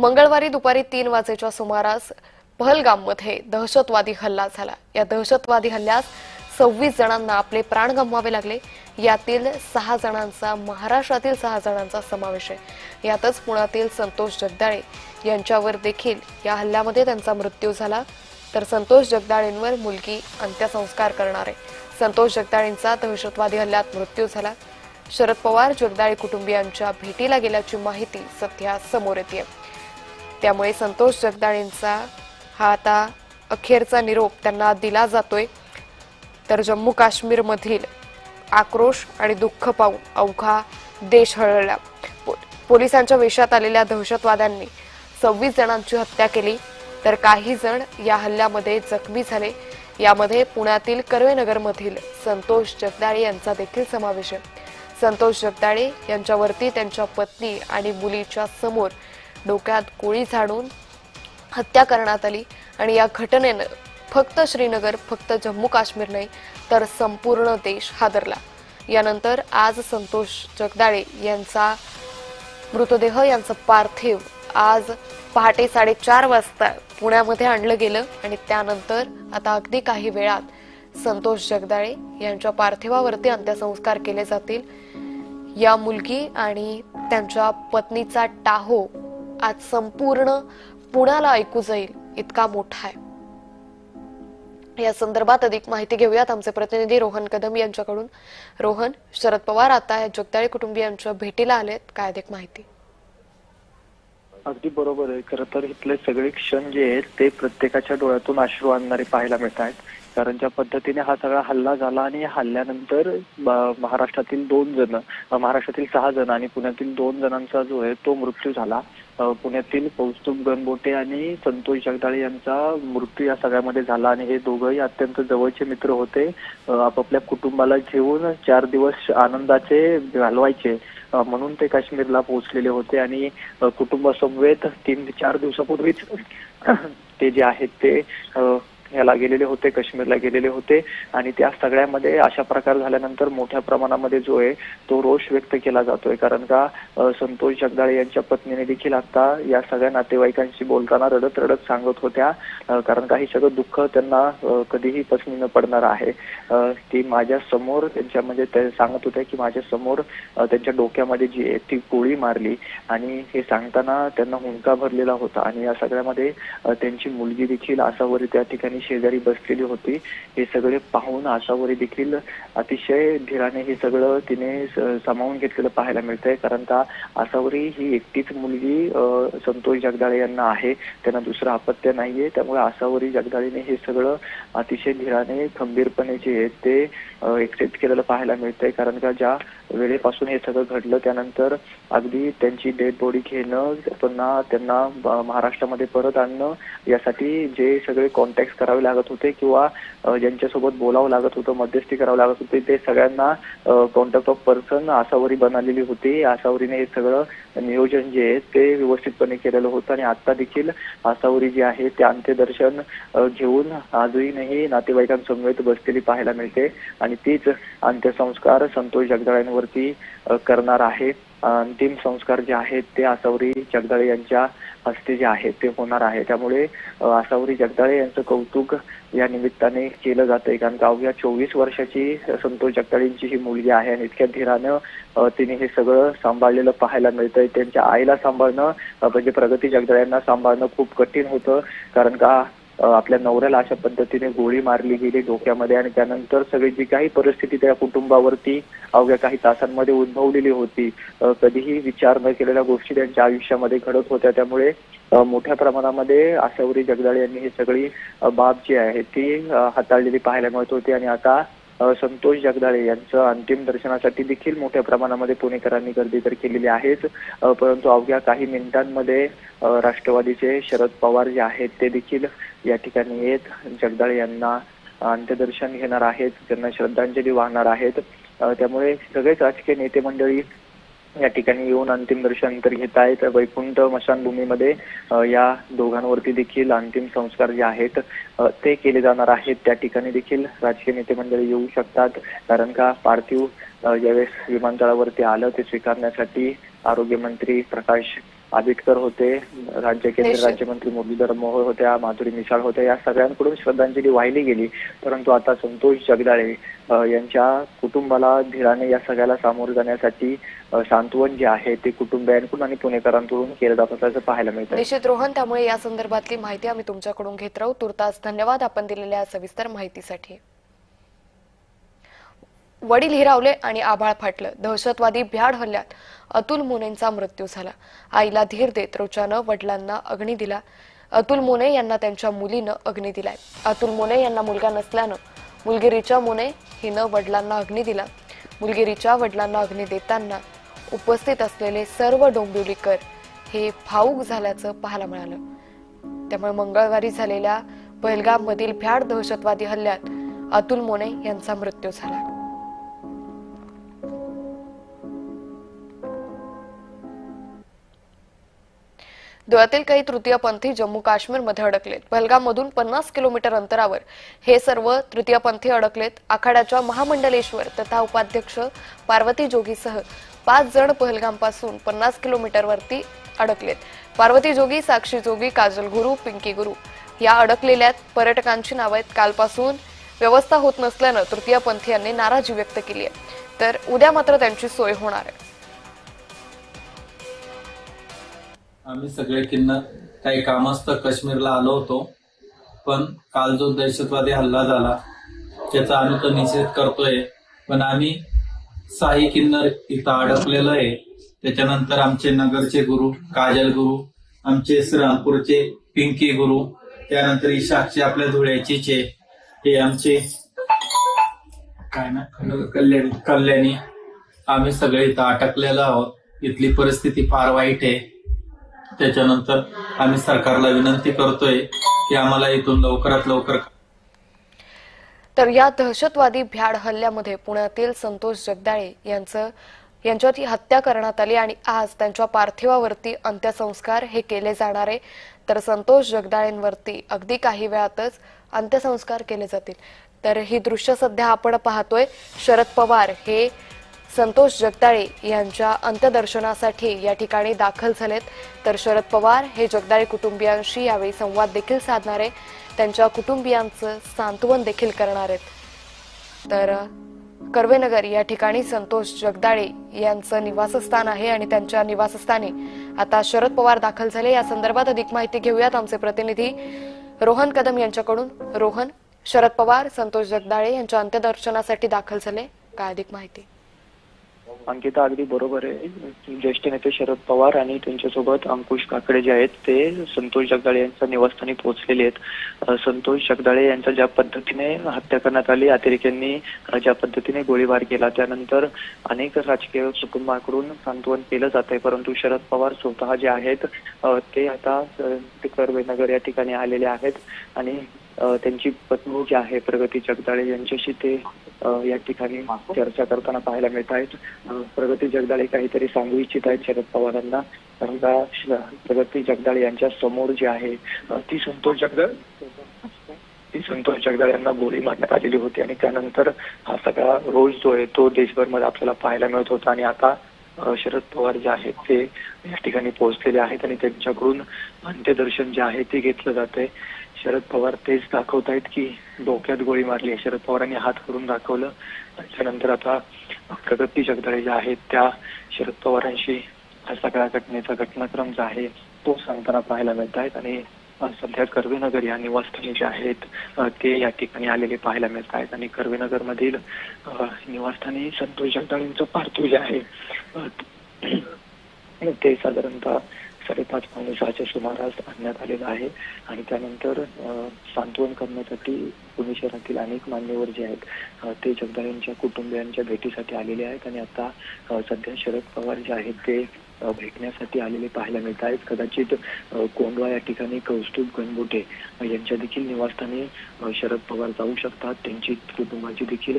मंगळवारी दुपारी तीन वाजेच्या सुमारास पहलगाममध्ये दहशतवादी हल्ला झाला. या दहशतवादी हल्ल्यात सव्वीस जणांना आपले प्राण गमवावे लागले. यातील सहा जणांचा महाराष्ट्रातील सहा जणांचा समावेश आहे. यातच पुण्यातील संतोष जगदाळे यांच्यावर देखील या हल्ल्यामध्ये त्यांचा मृत्यू झाला. तर संतोष जगदाळेंवर मुलगी अंत्यसंस्कार करणार आहे. संतोष जगदाळेंचा दहशतवादी हल्ल्यात मृत्यू झाला. शरद पवार जगदाळे कुटुंबियांच्या भेटीला गेल्याची माहिती सध्या समोर येते त्यामुळे संतोष जगदाळेंचा हा आता अखेरचा निरोप त्यांना दिला जातोय. तर जम्मू काश्मीरमधील आक्रोश आणि दुःख पाहून अवघा देश हळहळला पो- पोलिसांच्या वेशात आलेल्या दहशतवाद्यांनी सव्वीस जणांची हत्या केली. तर काही जण या हल्ल्यामध्ये जखमी झाले. यामध्ये पुण्यातील कर्वेनगरमधील संतोष जगदाळे यांचा देखील समावेश आहे. संतोष जगदाळे यांच्यावरती त्यांच्या पत्नी आणि मुलीच्या समोर डोक्यात गोळी झाडून हत्या करण्यात आली आणि या घटनेनं फक्त श्रीनगर फक्त जम्मू काश्मीर नाही तर संपूर्ण देश हादरला. यानंतर आज संतोष जगदाळे यांचा मृतदेह यांचं पार्थिव आज पहाटे साडेचार वाजता पुण्यामध्ये आणलं गेलं आणि त्यानंतर आता अगदी काही वेळात संतोष जगदाळे यांच्या पार्थिवावरती अंत्यसंस्कार केले जातील. या मुलगी आणि त्यांच्या पत्नीचा टाहो आज संपूर्ण पुण्याला ऐकू जाईल इतका मोठा आहे. या संदर्भात अधिक माहिती घेऊयात आमचे प्रतिनिधी रोहन कदम यांच्याकडून. रोहन शरद पवार आता या जगदाळे कुटुंबियांच्या भेटीला आलेत काय अधिक माहिती? अगदी बरोबर आहे. खरं तर इथले सगळे क्षण जे आहेत ते प्रत्येकाच्या डोळ्यातून अश्रू आणणारे पाहायला मिळत आहेत कारण ज्या पद्धतीने हा सगळा हल्ला झाला आणि हल्ल्यानंतर महाराष्ट्रातील दोन जण महाराष्ट्रातील सहा जण आणि पुण्यातील दोन जणांचा जो आहे तो मृत्यू झाला. पुण्यातील कौस्तुभ गणबोटे आणि संतोष जगदाळे यांचा मृत्यू या सगळ्यामध्ये झाला आणि हे दोघंही अत्यंत जवळचे मित्र होते. आपापल्या कुटुंबाला घेऊन चार दिवस आनंदाचे घालवायचे. म्हणून ते काश्मीरला पोहोचलेले होते आणि कुटुंबासमवेत तीन चार दिवसापूर्वीच ते जे आहेत ते याला गेलेले होते काश्मीरला गेलेले होते आणि त्या सगळ्यामध्ये अशा प्रकार झाल्यानंतर मोठ्या प्रमाणामध्ये जो आहे तो रोष व्यक्त केला जातोय. कारण का संतोष जगदाळे यांच्या पत्नीने देखील आता या सगळ्या नातेवाईकांशी बोलताना रडत रडत सांगत होत्या. कारण का हे सगळं दुःख त्यांना कधीही पसनी न पडणार आहे. ती माझ्यासमोर त्यांच्या म्हणजे ते सांगत होत्या की माझ्यासमोर त्यांच्या डोक्यामध्ये जी आहे ती गोळी मारली आणि हे सांगताना त्यांना हुंका भरलेला होता. आणि या सगळ्यामध्ये त्यांची मुलगी देखील आसावरी त्या ठिकाणी शेजारी बसलेली होती. हे सगळे पाहून आसावरी देखील अतिशय धीराने हे सगळं तिने सामावून घेतलेलं पाहायला मिळतंय. कारण का आसावरी ही एकटीच मुलगी संतोष जगदाळे यांना आहे. त्यांना दुसरं अपत्य नाहीये. त्यामुळे आसावरी जगदाळेने हे सगळं अतिशय धीराने खंबीरपणे जे आहे ते एक्सेप्ट केलेलं पाहायला मिळतंय. कारण का ज्या वेळेपासून हे सगळं घडलं त्यानंतर अगदी त्यांची डेड बॉडी घेणं पुन्हा त्यांना महाराष्ट्रामध्ये परत आणणं यासाठी जे सगळे कॉन्टॅक्ट करावे लागत होते किंवा ज्यांच्यासोबत बोलावं लागत होतं मध्यस्थी करावं लागत होते ते सगळ्यांना कॉन्टॅक्ट ऑफ पर्सन आसावरी बनवलेली होती. आसावरीने हे सगळं नियोजन जे आहे ते व्यवस्थितपणे केलेलं होतं आणि आता देखील आसावरी जी आहे ते अंत्यदर्शन घेऊन अजूनही नातेवाईकांसमवेत बसलेली पाहायला मिळते. आणि तीच अंत्यसंस्कार संतोष जगदाळ्यांवर अ, करणार आहे. अंतिम संस्कार जे आहेत ते आसावरी जगदाळे यांच्या हस्ते जे आहेत ते होणार आहे. त्यामुळे आसावरी जगदाळे यांचं कौतुक या निमित्ताने केलं जातंय. कारण का अवघ्या चोवीस वर्षाची संतोष जगदाळेंची ही मुलगी आहे आणि इतक्या धीरानं तिने हे सगळं सांभाळलेलं पाहायला मिळतंय. त्यांच्या आईला सांभाळणं म्हणजे प्रगती जगदाळ्यांना सांभाळणं खूप कठीण होतं. कारण का आपल्या नवऱ्याला अशा पद्धतीने गोळी मारली गेली डोक्यामध्ये आणि त्यानंतर सगळी जी काही परिस्थिती त्या कुटुंबावरती अवघ्या काही तासांमध्ये उद्भवलेली होती कधीही विचार न केलेल्या गोष्टी त्यांच्या आयुष्यामध्ये घडत होत्या. त्यामुळे मोठ्या प्रमाणामध्ये आशावरी जगदाळे यांनी ही सगळी बाब जी आहे ती हाताळलेली पाहायला मिळत होती. आणि आता संतोष जगदाळे यांचं अंतिम दर्शनासाठी देखील मोठ्या प्रमाणामध्ये पुणेकरांनी गर्दी तर केलेली आहेच. परंतु अवघ्या काही मिनिटांमध्ये राष्ट्रवादीचे शरद पवार जे आहेत ते देखील या ठिकाणी येत जगदाळे यांना अंत्यदर्शन घेणार आहेत. त्यांना श्रद्धांजली वाहणार आहेत. त्यामुळे सगळेच राजकीय नेते मंडळी या ठिकाणी येऊन अंतिम दर्शन तर घेत आहेत. वैकुंठ मशानभूमीमध्ये या दोघांवरती देखील अंतिम संस्कार जे आहेत ते केले जाणार आहेत. त्या ठिकाणी देखील राजकीय नेते मंडळी येऊ शकतात. कारण का पार्थिव ज्यावेळेस विमानतळावरती आलं. ते स्वीकारण्यासाठी आरोग्यमंत्री प्रकाश आंबेडकर होते राज्य केंद्रीय निश्चित. राज्यमंत्री मुरलीधर मोहोळ होत्या माधुरी मिसाळ होत्या या सगळ्यांकडून श्रद्धांजली वाहिली गेली. परंतु आता संतोष जगदाळे यांच्या कुटुंबाला धीराने या सगळ्याला सामोरं जाण्यासाठी सांत्वन जे आहे ते कुटुंबियांकडून आणि पुणेकरांकडून केलं जात असल्याचं पाहायला मिळतं निश्चित रोहन त्यामुळे या संदर्भातली माहिती आम्ही तुमच्याकडून घेत राहू. तुर्तास धन्यवाद आपण दिलेल्या सविस्तर माहितीसाठी. वडील हिरावले आणि आभाळ फाटलं. दहशतवादी भ्याड हल्ल्यात अतुल मोनेंचा मृत्यू झाला. आईला धीर देत रोचानं वडिलांना अग्नी दिला. अतुल मोने यांना त्यांच्या मुलीनं अग्नी दिलाय. अतुल मोने यांना मुलगा नसल्यानं मुलगिरीच्या मोने हिनं वडिलांना अग्नी दिला. मुलगिरीच्या वडिलांना अग्नी देताना उपस्थित असलेले सर्व डोंबिवलीकर हे भाऊक झाल्याचं पाहायला मिळालं. त्यामुळे मंगळवारी झालेल्या पहलगाम मधील भ्याड दहशतवादी हल्ल्यात अतुल मोने यांचा मृत्यू झाला. धुळ्यातील काही तृतीयपंथी जम्मू काश्मीरमध्ये अडकलेत. पहलगाममधून पन्नास किलोमीटर अंतरावर हे सर्व तृतीयपंथी अडकलेत. आखाड्याच्या महामंडलेश्वर तथा उपाध्यक्ष पार्वती जोगीसह पाच जण पहलगामपासून पन्नास किलोमीटरवरती अडकलेत. पार्वती जोगी साक्षी जोगी काजल गुरु पिंकी गुरु या अडकलेल्या पर्यटकांची नावं आहेत. कालपासून व्यवस्था होत नसल्यानं तृतीयपंथीयांनी नाराजी व्यक्त केली आहे. तर उद्या मात्र त्यांची सोय होणार आहे. आम्ही सगळे किन्नर काही कामास्तव काश्मीरला आलो होतो पण काल जो दहशतवादी हल्ला झाला त्याचा आम्ही तर निषेध करतोय पण आम्ही साई किन्नर इथं अडकलेलो आहे. त्याच्यानंतर आमचे नगरचे गुरु काजल गुरु आमचे श्रीरामपूरचे पिंकी गुरु त्यानंतर ही साक्षी आपल्या धुळ्याचीच चे हे आमचे काय ना कल्याणी कल्याणी आम्ही सगळे इथं अटकलेलो आहोत. इथली परिस्थिती फार वाईट आहे. त्याच्यानंतर आम्ही सरकारला विनंती करतोय की आम्हाला इथून लवकरात लवकर तर या दहशतवादी भ्याड हल्ल्यामध्ये पुण्यातील संतोष जगदाळे यांचं यांच्यावरती हत्या करण्यात आली आणि आज त्यांच्या पार्थिवावरती अंत्यसंस्कार हे केले जाणार आहे. तर संतोष जगदाळेंवरती अगदी काही वेळातच अंत्यसंस्कार केले जातील. तर ही दृश्य सध्या आपण पाहतोय. शरद पवार हे संतोष जगदाळे यांच्या अंत्यदर्शनासाठी या ठिकाणी दाखल झालेत. तर शरद पवार हे जगदाळे कुटुंबियांशी यावेळी संवाद देखील साधणार आहे त्यांच्या कुटुंबियांचं सांत्वन देखील करणार. आहेत तर कर्वेनगर या ठिकाणी संतोष जगदाळे यांचं निवासस्थान आहे आणि त्यांच्या निवासस्थानी आता शरद पवार दाखल झाले. या संदर्भात अधिक माहिती घेऊयात आमचे प्रतिनिधी रोहन कदम यांच्याकडून. रोहन शरद पवार संतोष जगदाळे यांच्या अंत्यदर्शनासाठी दाखल झाले. काय अधिक माहिती? अंकिता अगदी बरोबर आहे. ज्येष्ठ नेते शरद पवार आणि त्यांच्यासोबत अंकुश काकडे जे आहेत ते संतोष जगदाळे यांच्या निवासस्थानी पोहोचलेले आहेत. संतोष जगदाळे यांचा ज्या पद्धतीने हत्या करण्यात आली अतिरेक्यांनी ज्या पद्धतीने गोळीबार केला त्यानंतर अनेक राजकीय कुटुंबाकडून सांत्वन केलं जात आहे. परंतु शरद पवार स्वतः जे आहेत ते आता ते कर्वेनगर या ठिकाणी आलेले आहेत. आणि त्यांची पत्नी जी आहे प्रगती जगदाळे यांच्याशी ते या ठिकाणी चर्चा करताना पाहायला मिळत आहेत. प्रगती जगदाळे काहीतरी सांगू इच्छित आहेत शरद पवारांना. कारण का प्रगती जगदाळे यांच्या समोर जी आहे ती संतोष जगदाळ? ती संतोष जगदाळ यांना गोळी मारण्यात आलेली होती आणि त्यानंतर हा सगळा रोज जो आहे तो देशभरमध्ये आपल्याला पाहायला मिळत होता आणि आता शरद पवार जे आहेत ते या ठिकाणी पोहोचलेले आहेत आणि त्यांच्याकडून अंत्यदर्शन जे आहे ते घेतलं जात आहे शरद पवार तेच दाखवत आहेत की डोक्यात गोळी मारली आहे. शरद पवारांनी हात करून दाखवलं. त्यानंतर आता प्रगती जगदळे ज्या आहेत त्या शरद पवारांशी हा सगळ्या घटनेचा घटनाक्रम जो आहे तो सांगताना पाहायला मिळत आहेत आणि सध्या कर्वेनगर या निवासस्थानी जे आहेत ते या ठिकाणी आलेले पाहायला मिळत आहेत आणि कर्वेनगर मधील निवासस्थानी संतोष जगदाळींचं पार्थिव जे आहे ते साधारणतः साडेपाच पावणे सहाच्या सुमारास आणण्यात आलेलं आहे. आणि त्यानंतर सांत्वन करण्यासाठी पुणे शहरातील अनेक मान्यवर जे आहेत ते जगदाळेंच्या कुटुंबियांच्या भेटीसाठी आलेले आहेत. आणि आता सध्या शरद पवार जे आहेत ते भेटण्यासाठी आलेले पाहायला मिळत आहेत. कदाचित कोंडवा या ठिकाणी कौस्तुभ गणबोटे यांच्या देखील निवासस्थानी शरद पवार जाऊ शकतात. त्यांची कुटुंबाची देखील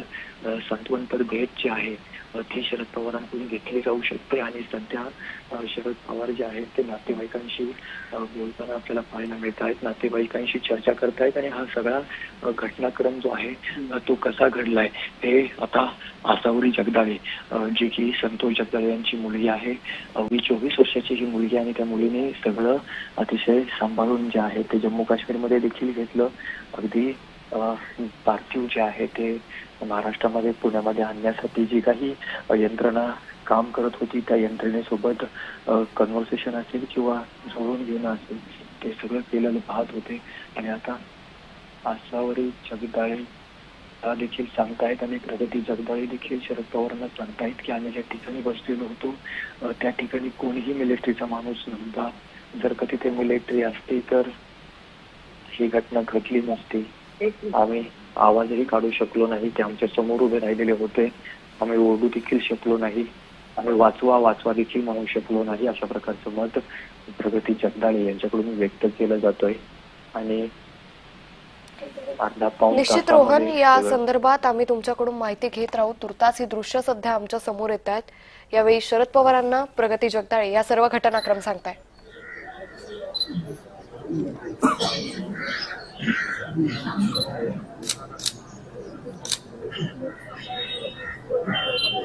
सांत्वनपर भेट जी आहे ती शरद पवारांकडून घेतली जाऊ शकते आणि सध्या शरद पवार जे आहेत ते नातेवाईकांशी बोलताना आपल्याला पाहायला मिळत आहेत नातेवाईकांशी चर्चा करतायत आणि हा सगळा घटनाक्रम जो आहे तो कसा घडलाय हे आता आसावरी जगदाळे जी की संतोष जगदाळे यांची मुलगी आहे. अवघी चोवीस वर्षाची ही मुलगी आणि त्या मुलीने सगळं अतिशय सांभाळून जे आहे ते जम्मू काश्मीरमध्ये देखील घेतलं. अगदी पार्थिव जे आहे ते महाराष्ट्रामध्ये पुण्यामध्ये आणण्यासाठी जी काही यंत्रणा काम करत होती त्या यंत्रणेसोबत कन्व्हर्सेशन असेल किंवा जोडून घेणं असेल ते सगळं केलेलं पाहत होते. आणि आता आसावरी जगदाळे देखील सांगतायत आणि प्रगती जगदाळे देखील शरद पवारांना सांगतायत की आम्ही ज्या ठिकाणी बसलेलो होतो त्या ठिकाणी कोणीही मिलिटरीचा माणूस नव्हता. जर का तिथे मिलिटरी असते तर ही घटना घडली नसती. आम्ही आवाजही काढू शकलो नाही ते आमच्यासमोर उभे राहिलेले होते. आम्ही ओरडू देखील शकलो नाही. आम्ही वाचवा वाचवा देखील म्हणू शकलो नाही अशा प्रकारचं मत प्रगती जगदाळे यांच्याकडून व्यक्त केलं जातोय. आणि निश्चित रोहन या संदर्भात आम्ही तुमच्याकडून माहिती घेत राहू. तुर्तास ही दृश्य सध्या आमच्यासमोर येत आहेत. यावेळी शरद पवारांना प्रगती जगदाळे या सर्व घटनाक्रम सांगताय.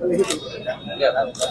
आमचं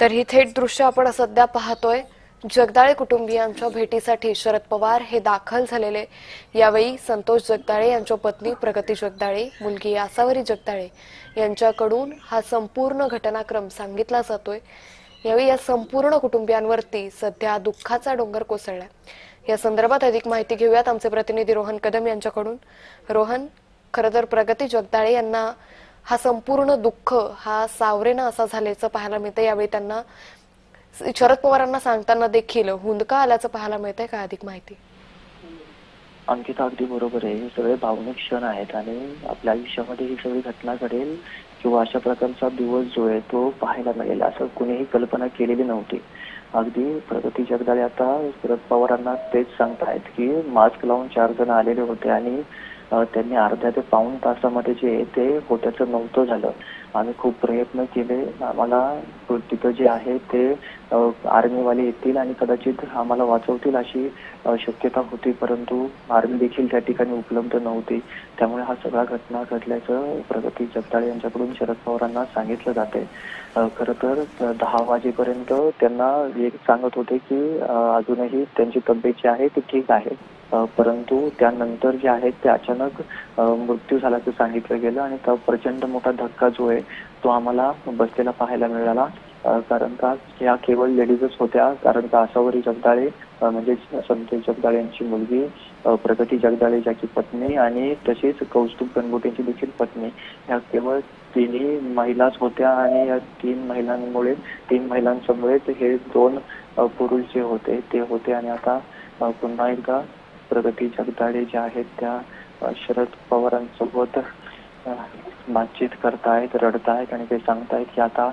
तर ही थेट दृश्य आपण सध्या पाहतोय. जगदाळे कुटुंबियांच्या भेटीसाठी शरद पवार हे दाखल झालेले. यावेळी संतोष जगदाळे यांच्या पत्नी प्रगती जगदाळे मुलगी आसावरी जगदाळे यांच्याकडून हा संपूर्ण घटनाक्रम सांगितला जातोय. यावेळी या संपूर्ण कुटुंबियांवरती सध्या दुःखाचा डोंगर कोसळलाय. या संदर्भात अधिक माहिती घेऊयात आमचे प्रतिनिधी रोहन कदम यांच्याकडून. रोहन खरं तर प्रगती जगदाळे यांना हा संपूर्ण दुःख हा सावरेना असा झाल्याचं पाहायला मिळतं यावेळी त्यांना शरद पवारांना सांगताना देखील हुंदका आल्याचं पाहायला मिळतंय. का अधिक माहिती? अंकिता अगदी बरोबर आहे. हे सगळे भावनिक क्षण आहेत आणि आपल्या आयुष्यामध्ये ही सगळी घटना घडेल. किंवा अशा प्रकारचा दिवस जो आहे तो पाहायला मिळेल असं कुणीही कल्पना केलेली नव्हती. अगदी प्रगती जगदाळे आता शरद पवारांना तेच सांगतायत की मास्क लावून चार जण आलेले होते आणि त्यांनी अर्ध्या ते पाऊण तासामध्ये जे ते होत्याचं नव्हतं झालं. आम्ही खूप प्रयत्न केले. आम्हाला तिथं जे आहे ते आर्मीवाले येतील आणि कदाचित आम्हाला वाचवतील अशी शक्यता होती. परंतु आर्मी देखील त्या ठिकाणी उपलब्ध नव्हती. त्यामुळे हा सगळा घटना घडल्याचं प्रगती जगदाळे यांच्याकडून शरद पवारांना सांगितलं जाते खरं तर दहा वाजेपर्यंत त्यांना एक सांगत होते की अजूनही त्यांची तब्येत जी आहे ती ठीक आहे. परंतु त्यानंतर जे आहे ते अचानक मृत्यू झाल्याचं सांगितलं गेलं आणि तो प्रचंड मोठा धक्का जो आहे तो आम्हाला बसलेला पाहायला मिळाला. कारण का या केवळ लेडीजच होत्या. कारण का आशावरी जगदाळे म्हणजे संतोष जगदाळे यांची मुलगी प्रगती जगदाळे ज्याची पत्नी आणि तसेच कौस्तुभ गणगोटेंची देखील पत्नी ह्या केवळ तिन्ही महिलाच होत्या आणि या तीन महिलांमुळे तीन महिलांच्यामुळे हे दोन पुरुष जे होते ते होते आणि आता पुन्हा एकदा प्रगती जगदाळे ज्या आहेत त्या शरद पवारांसोबत बातचीत करतायत रडतायत आणि ते सांगतायत की आता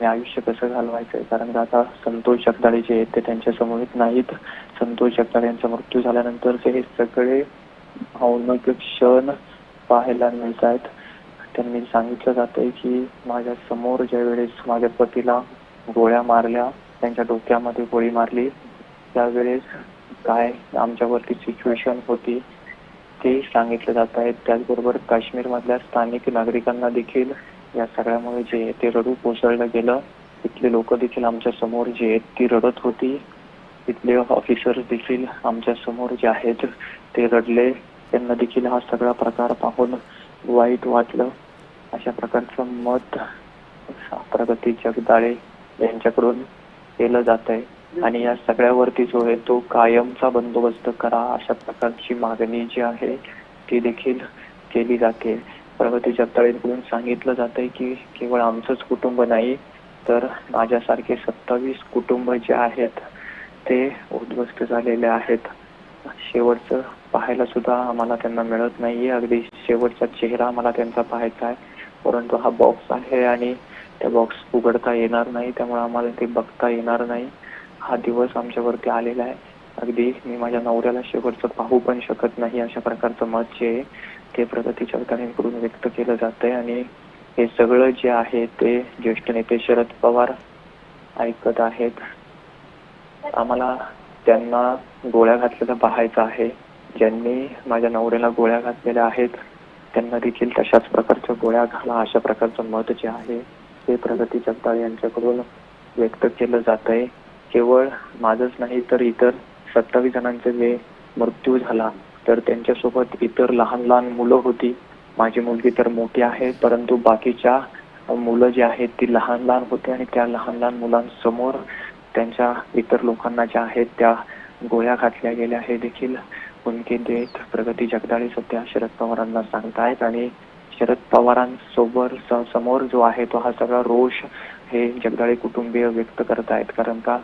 हे आयुष्य कसं घालवायचंय? कारण आता संतोष जगदाळे जे आहेत ते त्यांच्या येत नाहीत. संतोष जगदाळे यांचा मृत्यू झाल्यानंतरचे हे सगळे भावनिक क्षण पाहायला मिळत आहेत त्यांनी सांगितलं जातंय की माझ्यासमोर ज्या वेळेस माझ्या पतीला गोळ्या मारल्या त्यांच्या डोक्यामध्ये गोळी मारली त्यावेळेस काय आमच्यावरती सिच्युएशन होती ते सांगितलं जात आहे. त्याचबरोबर काश्मीर मधल्या स्थानिक नागरिकांना देखील या सगळ्यामुळे जे आहे ते रडू कोसळलं गेलं. तिथले लोक देखील आमच्यासमोर जे आहेत ती रडत होती. तिथले ऑफिसर्स देखील आमच्यासमोर जे आहेत ते रडले. त्यांना देखील हा सगळा प्रकार पाहून वाईट वाटलं. अशा प्रकारचं मत प्रगती जगदाळे यांच्याकडून केलं जात आहे. आणि या सगळ्यावरती जो आहे तो कायमचा बंदोबस्त करा. अशा प्रकारची मागणी जी आहे ती देखील केली जाते. प्रगती जगदाळेंकडून सांगितलं जात आहे की केवळ आमचंच कुटुंब नाही तर माझ्यासारखे सत्तावीस कुटुंब जे आहेत ते उद्ध्वस्त झालेले आहेत. शेवटचं पाहायला सुद्धा आम्हाला त्यांना मिळत नाहीये. अगदी शेवटचा चेहरा आम्हाला त्यांचा पाहायचा आहे. परंतु हा बॉक्स आहे आणि त्या बॉक्स उघडता येणार नाही त्यामुळे आम्हाला ते बघता येणार नाही. हा दिवस आमच्यावरती आलेला आहे. अगदी मी माझ्या नवऱ्याला शेवटचं पाहू पण शकत नाही अशा प्रकारचं मत जे आहे ते प्रगती जगदाळेंकडून व्यक्त केलं जात आहे आणि हे सगळं जे आहे ते ज्येष्ठ नेते शरद पवार ऐकत आहेत. आम्हाला त्यांना गोळ्या घातलेलं पाहायचं आहे. ज्यांनी माझ्या नवऱ्याला गोळ्या घातलेल्या आहेत त्यांना देखील तशाच प्रकारच्या गोळ्या घाला अशा प्रकारचं मत जे आहे ते प्रगती जगदाळे यांच्याकडून व्यक्त केलं जात आहे केवळ माझंच नाही तर इतर सत्तावीस जणांचा जे मृत्यू झाला तर त्यांच्यासोबत इतर लहान लहान मुलं होती. माझी मुलगी तर मोठी आहे परंतु बाकीच्या मुलं जी आहेत ती लहान लहान होती आणि त्या लहान लहान मुलांसमोर त्यांच्या इतर लोकांना ज्या आहेत त्या गोळ्या घातल्या गेल्या हे देखील. हुंकी देत प्रगती जगदाळे सध्या शरद पवारांना सांगतायत. आणि शरद पवारांसोबत समोर जो आहे तो हा सगळा रोष हे जगदाळे कुटुंबीय व्यक्त करत आहेत. कारण का?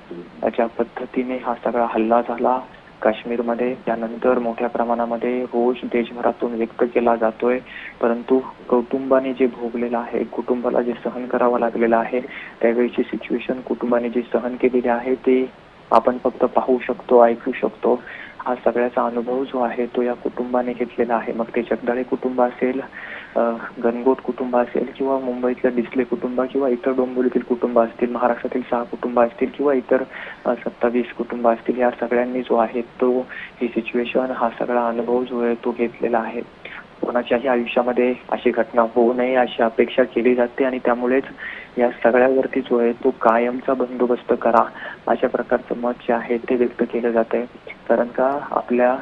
ज्या पद्धतीने हा सगळा हल्ला झाला. काश्मीरमध्ये त्यानंतर मोठ्या प्रमाणामध्ये रोष देशभरातून व्यक्त केला जातोय. परंतु कुटुंबाने जे भोगलेलं आहे कुटुंबाला जे सहन करावं लागलेलं आहे त्यावेळीची सिच्युएशन कुटुंबाने जी सहन केलेली आहे ते आपण फक्त पाहू शकतो ऐकू शकतो. हा सगळ्याचा अनुभव जो आहे तो या कुटुंबाने घेतलेला आहे. मग ते जगदाळे कुटुंब असेल गणगोट कुटुंब असेल किंवा मुंबईतलं डिस्ले कुटुंब किंवा इतर डोंबिवलीतील कुटुंब असतील महाराष्ट्रातील सहा कुटुंब असतील किंवा इतर सत्तावीस कुटुंब असतील या सगळ्यांनी जो आहे तो ही सिच्युएशन हा सगळा अनुभव जो आहे तो घेतलेला आहे. कोणाच्याही आयुष्यामध्ये अशी घटना होऊ नये अशी अपेक्षा केली जाते आणि त्यामुळेच या सगळ्यावरती जो आहे तो कायमचा बंदोबस्त करा अशा प्रकारचं मत जे आहे ते व्यक्त केलं जात आहे कारण का आपल्या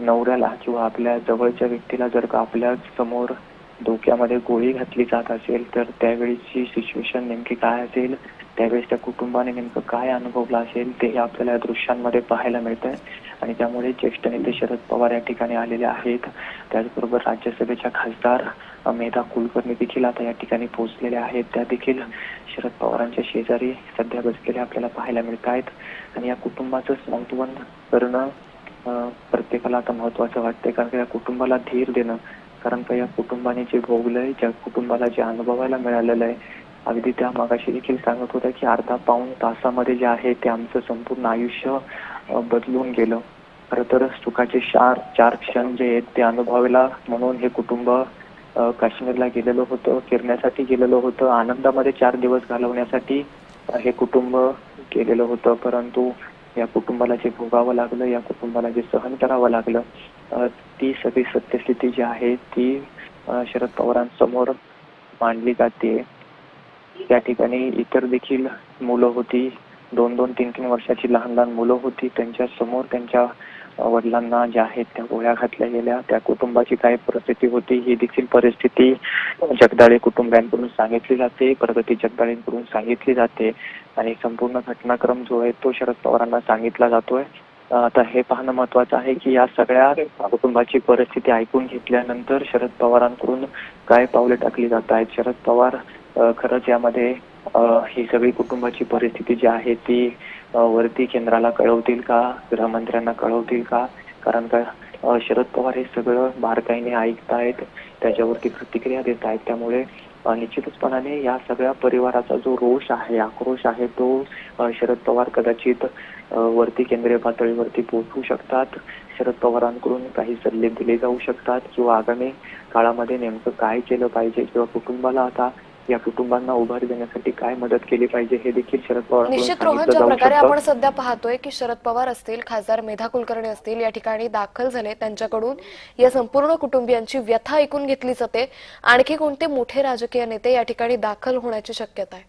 नवऱ्याला किंवा आपल्या जवळच्या व्यक्तीला जर का आपल्यासमोर डोक्यामध्ये गोळी घातली जात असेल तर त्यावेळीची सिच्युएशन नेमकी काय असेल? त्यावेळेस त्या कुटुंबाने नेमकं काय अनुभवलं असेल ते आपल्याला या दृश्यांमध्ये पाहायला मिळत आहे आणि त्यामुळे ज्येष्ठ नेते शरद पवार या ठिकाणी आलेले आहेत. त्याचबरोबर राज्यसभेच्या खासदार मेधा कुलकर्णी देखील आता या ठिकाणी पोहोचलेल्या आहेत. त्या देखील शरद पवारांच्या शेजारी सध्या बसलेल्या आपल्याला पाहायला मिळत आहेत आणि या कुटुंबाचं सांत्वन करणं प्रत्येकाला आता महत्वाचं वाटतंय. कारण या कुटुंबाला धीर देणं कारण का या कुटुंबाने जे भोगलंय ज्या कुटुंबाला जे अनुभवायला मिळालेलं आहे अगदी त्या मागाशी देखील सांगत होत्या की अर्धा पाऊण तासामध्ये जे आहे ते आमचं संपूर्ण आयुष्य बदलून गेलं. खरं तर सुखाचे चार चार क्षण जे आहेत ते अनुभवायला म्हणून हे कुटुंब काश्मीरला गेलेलं होतं फिरण्यासाठी गेलेलं होतं आनंदामध्ये चार दिवस घालवण्यासाठी हे कुटुंब गेलेलं होतं. परंतु या कुटुंबाला जे भोगावं लागलं या कुटुंबाला जे सहन करावं लागलं ती सगळी सत्यस्थिती जी आहे ती शरद पवारांसमोर मांडली जाते. त्या ठिकाणी इतर देखील मुलं होती. दोन दोन तीन तीन वर्षाची लहान लहान मुलं होती. त्यांच्यासमोर त्यांच्या वडिलांना ज्या आहेत त्या गोळ्या घातल्या गेल्या. त्या कुटुंबाची काय परिस्थिती होती ही देखील परिस्थिती जगदाळे कुटुंबियांकडून सांगितली जाते. प्रगती जगदाळेंकडून सांगितली जाते. आणि संपूर्ण घटनाक्रम जो आहे तो शरद पवारांना सांगितला जातोय. आता हे पाहणं महत्वाचं आहे की या सगळ्या कुटुंबाची परिस्थिती ऐकून घेतल्यानंतर शरद पवारांकडून काय पावले टाकली जात आहेत? शरद पवार खरंच यामध्ये ही सगळी कुटुंबाची परिस्थिती जी आहे ती वरती केंद्राला कळवतील का? गृहमंत्र्यांना कळवतील का? कारण का शरद पवार हे सगळं बारकाईने ऐकतायत त्याच्यावरती प्रतिक्रिया देत आहेत त्यामुळे निश्चितचपणाने या सगळ्या परिवाराचा जो रोष आहे आक्रोश आहे तो शरद पवार कदाचित वरती केंद्रीय पातळीवरती पोहोचवू शकतात. शरद पवारांकडून काही सल्ले दिले जाऊ शकतात किंवा आगामी काळामध्ये नेमकं काय केलं पाहिजे किंवा कुटुंबाला आता या कुटुंबांना उभारी देण्यासाठी काय मदत केली पाहिजे हे देखील शरद पवार निश्चित रोहन ज्या प्रकारे आपण सध्या पाहतोय की शरद पवार असतील खासदार मेधा कुलकर्णी असतील या ठिकाणी दाखल झाले. त्यांच्याकडून या संपूर्ण कुटुंबियांची व्यथा ऐकून घेतली जाते. आणखी कोणते मोठे राजकीय नेते या ठिकाणी दाखल होण्याची शक्यता आहे?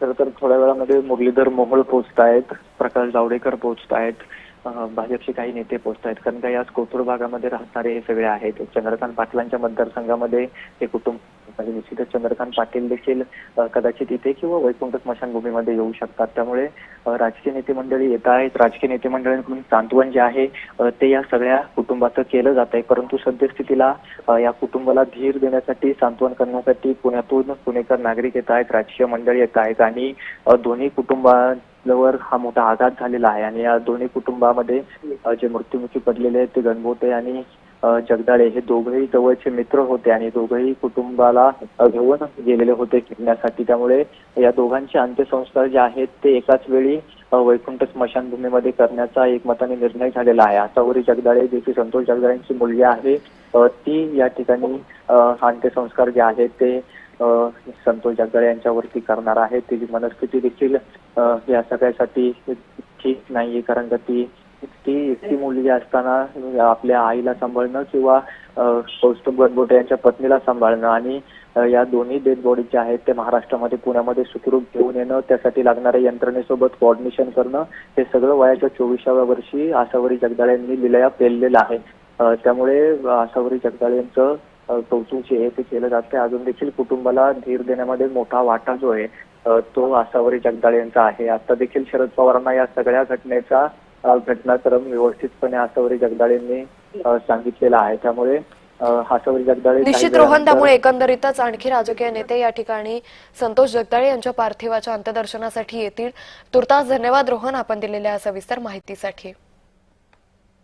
खरं तर थोड्या वेळामध्ये मुरलीधर मोहोळ पोहोचतायत प्रकाश जावडेकर पोहोचतायत. अं, भाजपचे काही नेते पोहोचतायत कारण का याच कोथरूड भागामध्ये राहणारे हे सगळे आहेत. चंद्रकांत पाटलांच्या मतदारसंघामध्ये हे कुटुंब म्हणजे निश्चितच चंद्रकांत पाटील देखील कदाचित इथे किंवा वैकुंठ स्मशानभूमीमध्ये येऊ शकतात. त्यामुळे राजकीय नेते मंडळी येत आहेत. राजकीय नेते मंडळींकडून सांत्वन जे आहे ते या सगळ्या कुटुंबाचं केलं जात आहे. परंतु सद्यस्थितीला या कुटुंबाला धीर देण्यासाठी सांत्वन करण्यासाठी पुण्यातून पुणेकर नागरिक येत आहेत. राजकीय मंडळी येत आहेत. आणि दोन्ही कुटुंबा कुटुंबावर हा मोठा आघात झालेला आहे आणि या दोन्ही कुटुंबामध्ये जे मृत्युमुखी पडलेले आहेत ते गणबोटे आणि जगदाळे हे दोघेही जवळचे मित्र होते आणि दोघंही कुटुंबाला घेऊन गेलेले होते फिरण्यासाठी. त्यामुळे या दोघांचे अंत्यसंस्कार जे आहेत ते एकाच वेळी वैकुंठ स्मशानभूमीमध्ये करण्याचा एकमताने निर्णय झालेला आहे. आतावरी जगदाळे जी की संतोष जगदाळेंची मुलगी आहे ती या ठिकाणी अंत्यसंस्कार जे आहेत ते संतोष जगदाळे यांच्यावरती करणार आहे. तिची मनस्थिती देखील या सगळ्यासाठी ठीक नाहीये. कारण का ती ती एकटी मुलगी असताना आपल्या आईला सांभाळणं किंवा कौस्तुभ गणबोटे यांच्या पत्नीला सांभाळणं आणि या दोन्ही डेड बॉडी जे आहेत ते महाराष्ट्रामध्ये पुण्यामध्ये सुखरूप घेऊन येणं त्यासाठी लागणाऱ्या यंत्रणेसोबत कोऑर्डिनेशन करणं हे सगळं वयाच्या चोवीसाव्या वर्षी आसावरी जगदाळे यांनी लिलया पेललेलं आहे. त्यामुळे आसावरी जगदाळे यांचं अं, कौतुक जे आहे ते केलं जातं अजून देखील कुटुंबाला धीर देण्यामध्ये मोठा वाटा जो आहे तो आसावरी जगदाळे यांचा आहे. आता देखील शरद पवारांना या सगळ्या घटनेचा घटनाक्रम व्यवस्थितपणे आसावरी जगदाळेंनी सांगितलेला आहे. त्यामुळे निश्चित रोहन त्यामुळे एकंदरीतच आणखी राजकीय नेते या ठिकाणी संतोष जगदाळे यांच्या पार्थिवाच्या अंत्यदर्शनासाठी येतील. तुर्तास धन्यवाद रोहन आपण दिलेल्या सविस्तर माहितीसाठी.